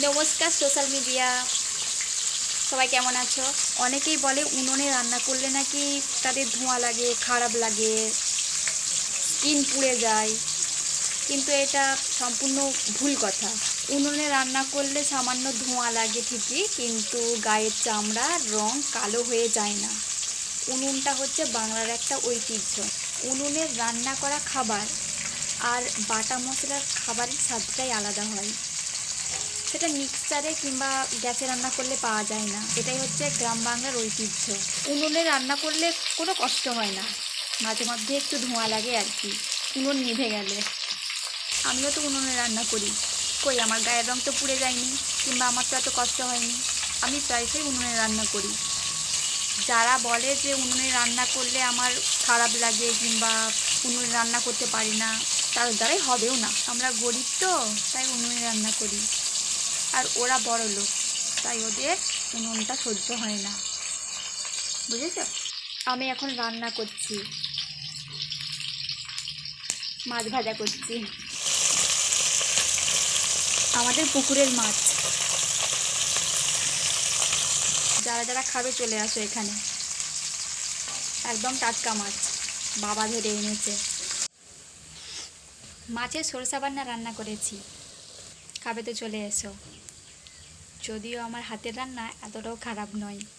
নমস্কার, social media. সবাই কেমন আছো? অনেকেই বলে উনুনে রান্না করলে নাকি তাদের ধোঁয়া লাগে, খারাপ লাগে, স্কিন পুড়ে যায়। কিন্তু এটা সম্পূর্ণ ভুল কথা। উনুনে রান্না করলে সামান্য ধোঁয়া লাগে ঠিকই, কিন্তু গায়ের চামড়া রং কালো হয়ে যায় না। উনুনটা হচ্ছে বাংলার একটা ঐতিহ্য। উনুনের রান্না করা খাবার আর বাটা মশলার খাবারের স্বাদটাই আলাদা হয়। সেটা মিক্সচারে কিংবা গ্যাসে রান্না করলে পাওয়া যায় না। এটাই হচ্ছে গ্রাম বাংলার ঐতিহ্য। উনুনে রান্না করলে কোনো কষ্ট হয় না। মাঝে মধ্যে একটু ধোঁয়া লাগে আর কি। উনুন নিভে গেলে। আমিও তো উনুনে রান্না করি। কই, আমার গায়ের রং তো পুড়ে যায়নি, কিংবা আমার তো এত কষ্ট হয়নি। আমি প্রায়শই উনুনে রান্না করি। যারা বলে যে উনুনে রান্না করলে আমার খারাপ লাগে কিংবা উনুনে রান্না করতে পারি না, তার দ্বারাই হবেও না। আমরা গরিব তো, তাই উনুনে রান্না করি। আর ওরা বড় লোক, তাই ওদের উনুনটা সহ্য হয় না। বুঝেছ? আমি এখন রান্না করছি। মাছ ভাজা করছি। আমাদের পুকুরের মাছ। যারা যারা খাবে চলে আসো এখানে। একদম টাটকা মাছ। বাবা ধরে এনেছে। মাছের সরষা বান্না রান্না করেছি। খাবে তো চলে এসো। যদিও আমার হাতের রান্না এতটাও খারাপ নয়।